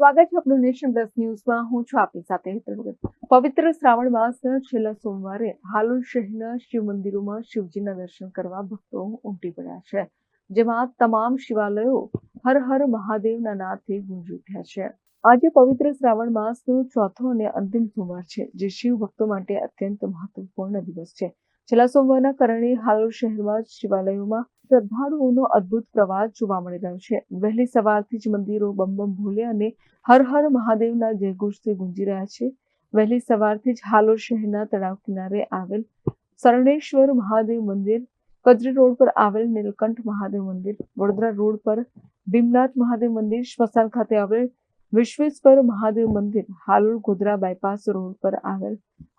સ્વાગત છે આપણું નેશન પ્લસ ન્યૂઝમાં. હું છું આપની સાથે હેતલ પવિત્ર શ્રાવણ માસના છેલ્લા સોમવારે હાલોલ શહેરના શિવ મંદિરોમાં શિવજીના દર્શન કરવા ભક્તો ઉમટી પડ્યા છે, જેમાં તમામ શિવાલયો હર હર મહાદેવના નાદથી ગુંજી ઉઠ્યા છે. આજે પવિત્ર શ્રાવણ માસનો ચોથો અને અંતિમ સોમવાર છે, જે શિવ ભક્તો માટે અત્યંત મહત્વપૂર્ણ દિવસ છે. છેલ્લા સોમવારના કારણે હાલ શહેરમાં શિવાલયોમાં શ્રદ્ધાળુઓનો અદ્ભુત પ્રવાહ જોવા મળી રહ્યો છે. વહેલી સવારથી જ મંદિરો બમ બમ ભોલે અને હર હર મહાદેવના જયઘોષથી ગુંજી રહ્યા છે. વહેલી સવારથી જ હાલો શહેરના તળાવ કિનારે આવેલ શરણેશ્વર મહાદેવ મંદિર, કજરી રોડ પર આવેલ નીલકંઠ મહાદેવ મંદિર, વડોદરા રોડ પર ભીમનાથ મહાદેવ મંદિર, સ્મશાન ખાતે આવેલ વિશ્વેશ્વર મહાદેવ મંદિર, હાલોલ ગોધરા બાયપાસ રોડ પર આવેલ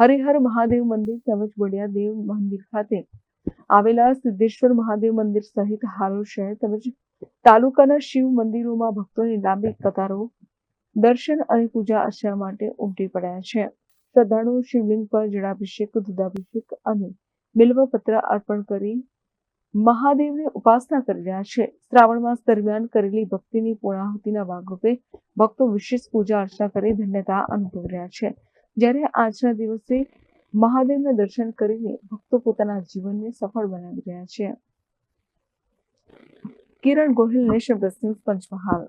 હરિહર મહાદેવ મંદિર તેમજ બળિયા દેવ મંદિર ખાતે આવેલા સિદ્ધેશ્વર મહાદેવ મંદિર સહિત હાલોલ શહેર તેમજ તાલુકાના શિવ મંદિરોમાં ભક્તોની લાંબી કતારો, દર્શન અને પૂજા અર્ચના માટે ઉમટી પડ્યા છે. શ્રદ્ધાળુઓ શિવલિંગ પર જળાભિષેક, દૂધાભિષેક અને બિલ્વપત્ર અર્પણ કરી મહાદેવની ઉપાસના કરી રહ્યા છે. શ્રાવણ માસ દરમિયાન કરેલી ભક્તિની પૂર્ણાહુતિના ભાગરૂપે ભક્તો વિશેષ પૂજા અર્ચના કરી ધન્યતા અનુભવી રહ્યા છે. જ્યારે આજના દિવસે મહાદેવના દર્શન કરીને ભક્તો પોતાના જીવનને સફળ બનાવી રહ્યા છે. Kiran Gohil national plus news Panchmahal.